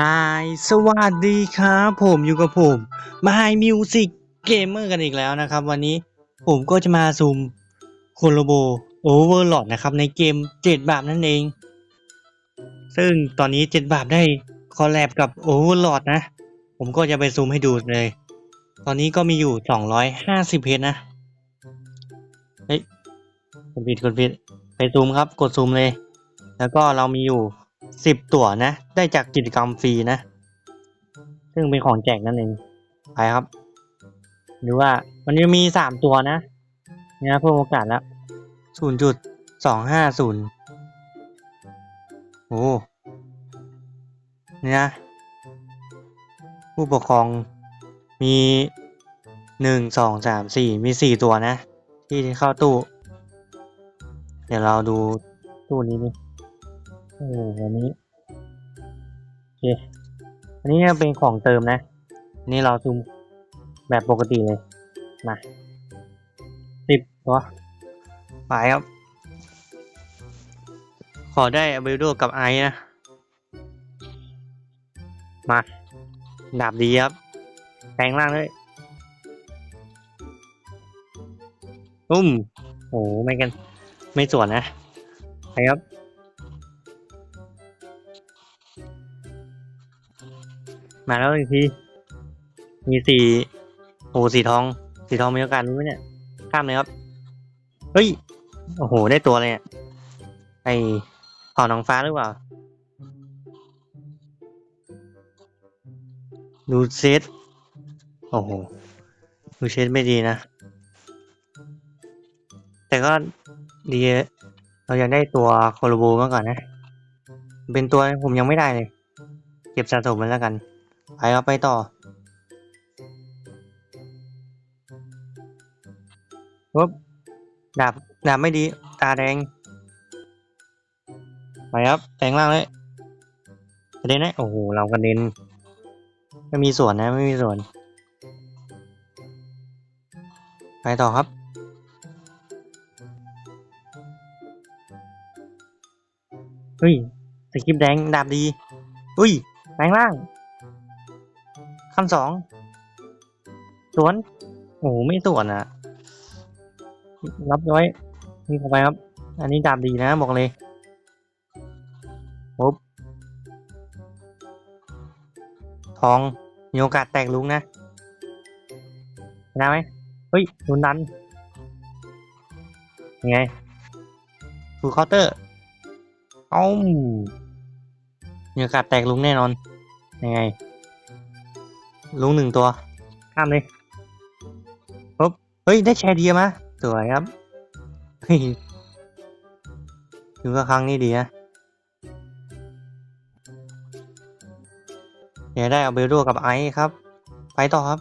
ฮายสวัสดีครับ ผมอยู่กับผมมาไฮมิวสิกเกมเมอร์กันอีกแล้วนะครับ วันนี้ผมก็จะมาซูมโคโลโบโอเวอร์ลอดนะครับ ในเกมเจ็ดบาปนั่นเอง ซึ่งตอนนี้เจ็ดบาปได้คอลแลบกับโอเวอร์ลอดนะ ผมก็จะไปซูมให้ดูเลย ตอนนี้ก็มีอยู่สองร้อยห้าสิบเพจนะ เฮ้ยกดผิดกดผิดไปซูมครับ กดซูมเลย แล้วก็เรามีอยู่ สิบตั๋วนะ ได้จากกิจกรรมฟรีนะ ซึ่งเป็นของแจกนั่นเอง ไปครับ หรือว่ามันจะมีสามตัวนะเนี่ยเพิ่มโอกาสแล้วศูนย์จุดสองห้าศูนย์โอ้เนี่ยนะ ผู้ปกครองมีหนึ่งสองสามสี่มีสี่ตัวนะ ที่เข้าตู้ เดี๋ยวเราดูตู้นี้ดิ โอ้โหอันนี้โอเคอันนี้เป็นของเติมนะ นี่เราซูมแบบปกติเลย มาสิบตัวไปครับ ขอได้อเบลโดกับไอซ์นะ มาดาบดีครับแปลงร่างเลยอุ้มโอ้โหไม่กัน ไม่สวนนะไปครับ มาแล้วอีกที มีสีโอ้โหสีทอง สีทองมีโอกาสรู้ไหมเนี่ย ข้ามเลยครับ เฮ้ย โอ้โห ได้ตัวเลยเนี่ย ไอเผ่าน้องฟ้าหรือเปล่า ดูเซตโอ้โห ดูเซตไม่ดีนะ แต่ก็ดีเรายังได้ตัวโคโลโบมาก่อนนะ เป็นตัวผมยังไม่ได้เลย เก็บสะสมมันแล้วกัน ไปเอาไปต่อปุ๊บดาบดาบไม่ดี ตาแดง ไปครับแปลงร่างเลยกระเด็นนะโอ้โห เรากระเด็น ไม่มีส่วนนะ ไม่มีส่วน ไปต่อครับ เฮ้ยสกิปแดง ดาบดี อุ้ยแปลงร่าง ขั้นสองสวนโอ้โหไม่สวนอะรับไว้นี่เข้าไปครับ อันนี้ดาบดีนะบอกเลยปุ๊บทองมีโอกาสแตกลุงนะได้ไหมเฮ้ยรุนดันยังไงฟูเคาน์เตอร์เอ้ามีโอกาสแตกลุงแน่นอนยังไง ลุงหนึ่งตัว ข้ามเลยปุ๊บเฮ้ย ได้แชร์เดียมาสวยครับเฮ้ยถือว่าครั้งนี้ดีนะเดี๋ยวได้เอาเบลโดกับไอซ์ครับ ไปต่อครับ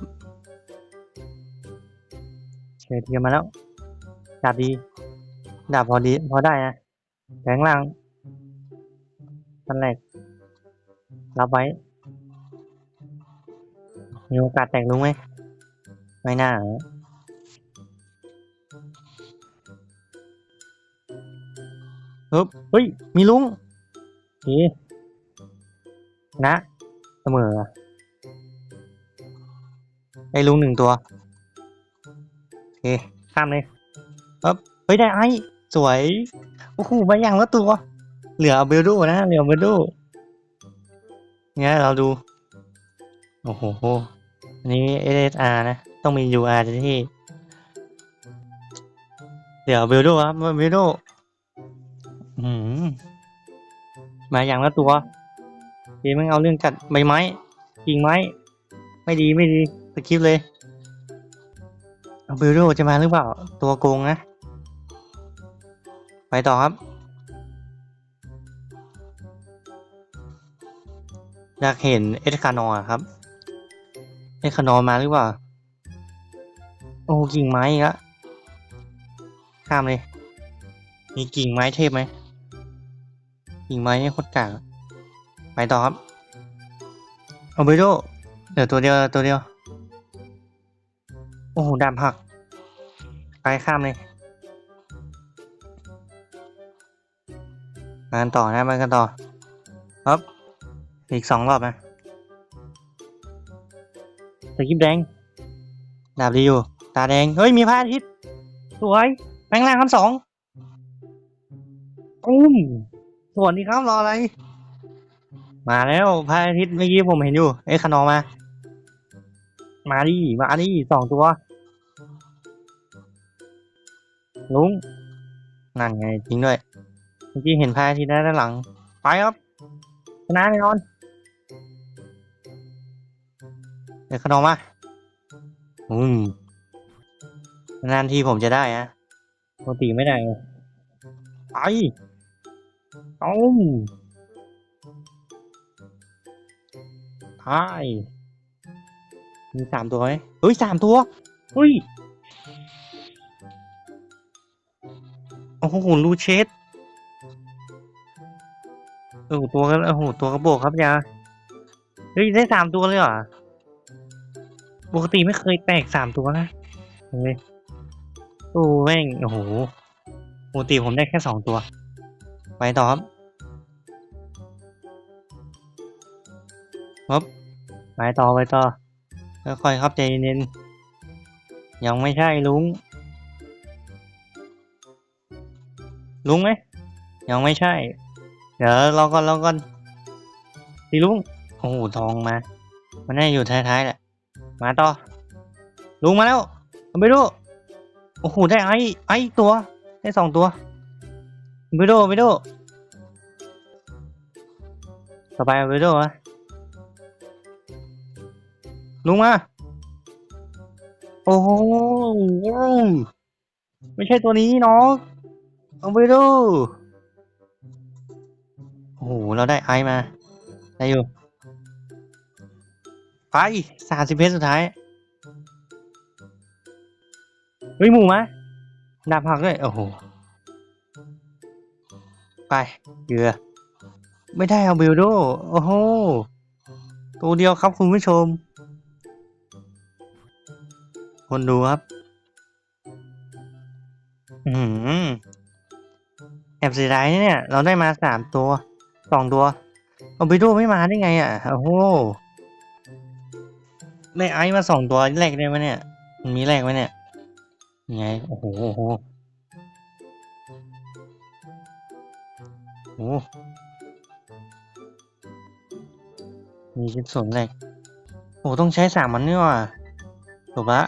แชร์เดียมาแล้วดาบดีดาบพอดี พอได้นะแรงล่างตันแรกรับไว้ มีโอกาสแตกลุงไหม ไม่น่าเฮึบเฮ้ย มีลุงโอเคนะ เสมอไอ้ลุงหนึ่งตัวโอเคข้ามเลยฮึบเฮ้ย ได้ไอ้ สวย โอ้โหมาอย่างละตัว เหลือเบลโดนะ เหลือเบลโดเนี่ยเราดู โอ้โห อันนี้ SSR นะ ต้องมี UR ที่ เดี๋ยวเบลโดครับเบลโดอืมมาอย่างละตัวเกมมันเอาเรื่องกัดใบไม้กิ่งไม้ ไม่ดีไม่ดีสคริปเลยเอาเบลโดจะมาหรือเปล่า ตัวโกงนะ ไปต่อครับอยากเห็นเอสคานอครับ เอสคานอร์มาหรือเปล่า โอ้กิ่งไม้อีกแล้วข้ามเลย มีกิ่งไม้เทพไหมกิ่งไม้นี่โคตรกากไปต่อครับเอาไปดูเดี๋ยวตัวเดียวตัวเดียว โอ้โหดามหัก ไปข้ามเลยมากันต่อนะมากันต่อ ครับ อีกสองรอบนะ สกิปแดง ดาบดีอยู่ ตาแดง เฮ้ย มีพระอาทิตย์ สวยแปลงร่างคำสองอุ้มสวัสดีครับรออะไร มาแล้วพระอาทิตย์เมื่อกี้ผมเห็นอยู่ เอ้ยขนองมา มาดิ มาดิสองตัว ลุง นั่นไงจริงด้วย เมื่อกี้เห็นพระอาทิตย์ด้านหลัง ไปครับ ชนะแน่นอน เดี๋ยวขนมมาอืมนานทีผมจะได้อะปกติไม่ได้ไงไปต้มใช่มีสามตัวไหมเฮ้ยสามตัวเฮ้ยโอ้โหรูเชสโอ้ตัวก็โอ้โหตัวกระโบกครับยาเฮ้ยได้สามตัวเลยเหรอ ปกติไม่เคยแตกสามตัวนะเฮ้ยโอ้แม่งโอ้โหปกติผมได้แค่สองตัว ไปต่อครับครับไปต่อไปต่อค่อยๆครับใจเย็นๆยังไม่ใช่ลุง ลุงไหมยังไม่ใช่ เดี๋ยวรอก่อนรอก่อนสีลุงโอ้โหทองมา มันน่าอยู่ท้ายๆแหละ มาต่อ ลุงมาแล้วเอาไปดู โอ้โห ได้ไอ้ไอ้ตัว ได้สองตัวไปดูไปดูต่อไปอาไปดูอะลุงมา โอ้โห ไม่ใช่ตัวนี้น้องเอาไปดู โอ้โห เราได้ไอมา ได้อยู่ ไปสามสิบเพชรสุดท้าย เฮ้ยหมูมะดาบหักด้วยโอ้โห ไปเหยื่อไม่ได้เอาเบลโด โอ้โห ตัวเดียวครับคุณผู้ชม คนดูครับ อืมแอบเสียดายเนี่ย เราได้มาสามตัว สองตัว เอาเบลโดไม่มาได้ไงอะ โอ้โห ได้ไอซ์มาสองตัวแรกได้ไหมเนี่ยมันมีแรกไหมเนี่ยยังไงโอ้โหโอ้โหโอ้มีชิ้นส่วนแรกโอ้ต้องใช้สามมันนี่ว่ะถูกละ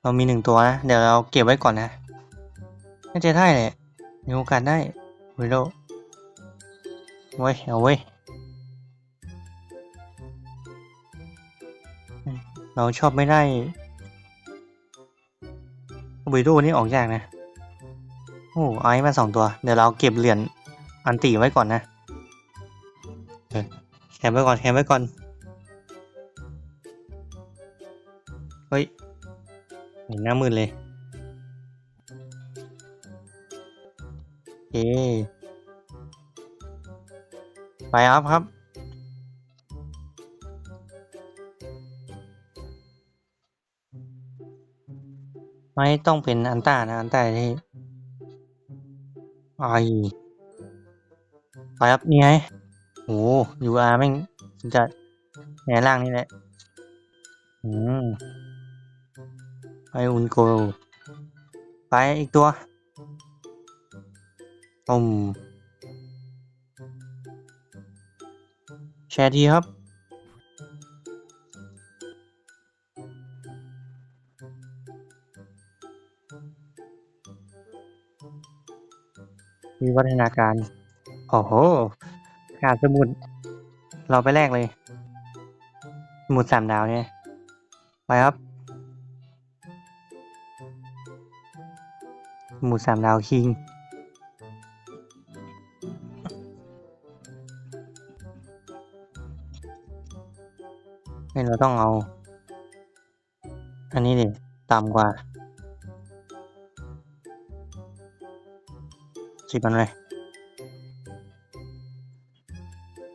เรามีหนึ่งตัวนะ เดี๋ยวเราเก็บไว้ก่อนนะน่าจะได้แหละมีโอกาสได้วิโดเว้ยเอาเว้ย เราชอบไม่ได้วิโดนี่ออกยากนะ โอ้ไอซ์มาสองตัว เดี๋ยวเราเก็บเหรียญอันตีไว้ก่อนนะแคมไว้ก่อนแคมไว้ก่อน เฮ้ยหน้ามืดเลยโอไปครับครับ ไม่ต้องเป็นอันต้านะ อันต้าที่ไอไปครับนี่ไงโอ้ยูอาร์แม่งจะแหนล่างนี่แหละ อืมไปอุนโกไปอีกตัวอืมแชร์ทีครับ มีวัฒนาการโอ้โหขาดสมุด เราไปแลกเลย สมุดสามดาวเนี่ย ไปครับ สมุดสามดาวคิงนี่เราต้องเอา อันนี้ดิต่ำกว่า สิบมันเลย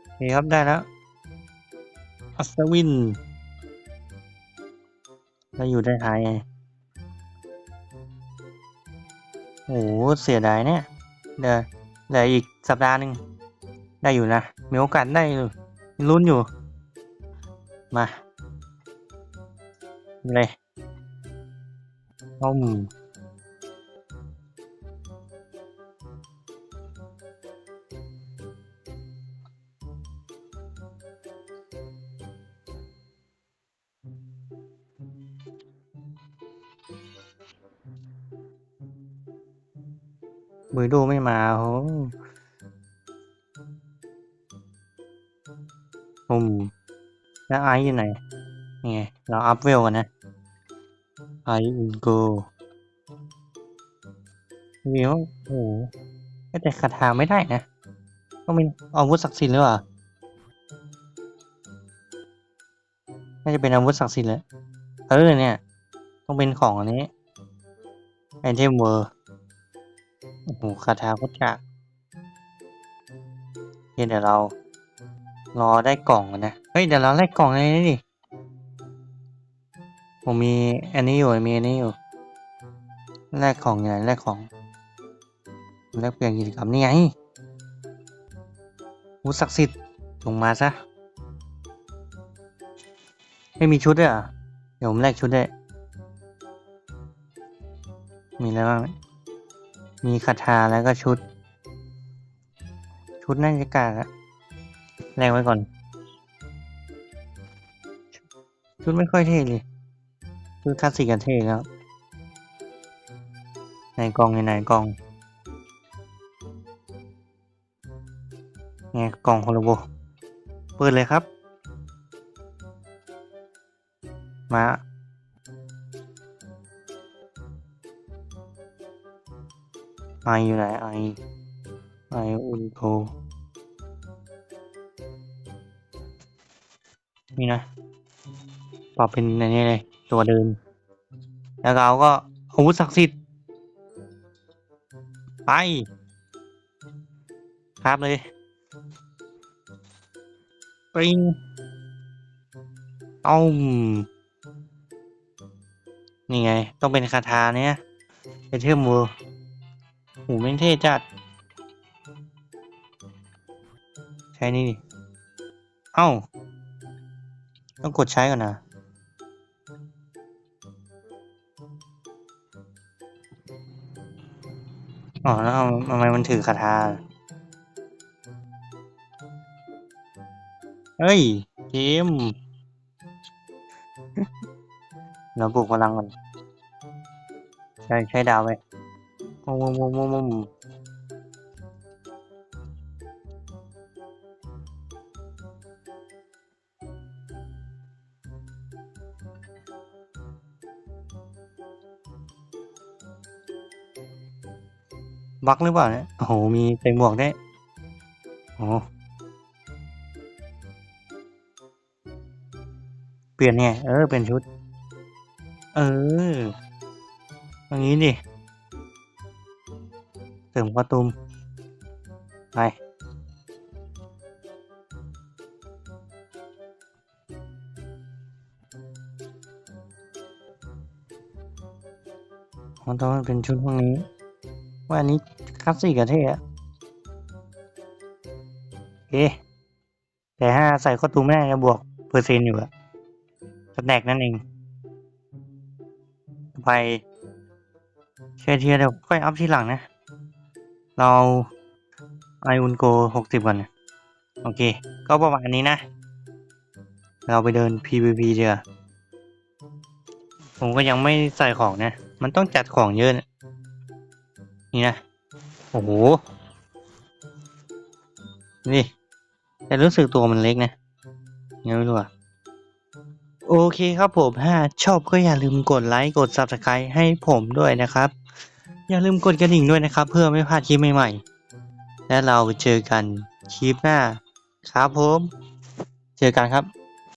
โอเคครับได้แล้วอัศวินแล้วอยู่ได้ท้ายไงโอ้โหเสียดายเนี่ยเดี๋ยวเหลืออีกสัปดาห์หนึ่งได้อยู่นะ มีโอกาสได้ลุ้นอยู่ มาเลยต้ม มือดูไม่มาโหอืมแล้วไออยู่ไหนนี่ไงเราอัพเวลกันนะไออุนโกวิวโอ้โหแต่คาถาไม่ได้นะต้องเป็นอาวุธศักดิ์สิทธิ์หรือเปล่าน่าจะเป็นอาวุธศักดิ์สิทธิ์แหละเออเนี่ย ต้องเป็นของอันนี้ไอเทมเวอร์ โอ้โหคาถาโคตรกากเดี๋ยวเรา รอได้กล่องก่อนนะ เฮ้ยเดี๋ยวเราได้กล่องอะไรนี่ดิผมมีอันนี้อยู่มีอันนี้อยู่แลกของอย่างแลกของแลกเปลี่ยนกิจกรรมนี่ไงวุฒิศักดิ์สิทธิ์ลงมาซะ ไม่มีชุดด้วยเหรอะ เดี๋ยวผมแลกชุดได้ มีอะไรบ้าง มีคาถาแล้วก็ชุด ชุดน่าจะกากอะแลกไว้ก่อน ชุดไม่ค่อยเท่เลยชุดคลาสสิกกันเท่แล้วไหนกล่องไหนกองไงกองโฮโลโบเปิดเลยครับ มา ไออยู่ไหนไอไออุนโกนี่นะปรับเป็นอันนี้เลย ตัวเดินแล้วเราก็อาวุธศักดิ์สิทธิ์ ไป ครับเลยปริงเอานี่ไง ต้องเป็นคาถาเนี้ยไอเทมเวอร์ หูแม่งเท่จัด ใช้นี่ดิ เอ้า ต้องกดใช้ก่อนนะ อ๋อ แล้วทำไมมันถือคาถาเฮ้ย เกม เราปลุกพลังก่อนใช้ใช้ดาวไป มมมมมบักหรือเปล่าเนี่ย โอ้โห มีใส่หมวกได้วยโอ้เปลี่ยนเนี่ยเออ เป็นชุด เอออย่างนี้ดิ เติมกระตุมไปมันต้องเป็นชุดพวกนี้ ว่าอันนี้คลาสสิกอะเท่อะเอ๊ะแต่ถ้าใส่ข้อตูมแม่จะบวกเปอร์เซ็นต์อยู่อะสแต็กนั่นเองไปเชียร์เทียเดี๋ยวค่อยอัพทีหลังนะ เราไออุนโกหกสิบก่อน โอเค ก็ประมาณนี้นะ เราไปเดิน PVP เดียวาผมก็ยังไม่ใส่ของนะ มันต้องจัดของเยอะนะนี่นะ โอ้โห นี่ แต่รู้สึกตัวมันเล็กนะยังไม่รู้อะโอเคครับผมถ้าชอบก็อย่าลืมกดไลค์ กด Subscribe ให้ผมด้วยนะครับ อย่าลืมกดกระดิ่งด้วยนะครับ เพื่อไม่พลาดคลิปใหม่ๆ และเราเจอกันคลิปหน้า ครับผม เจอกันครับ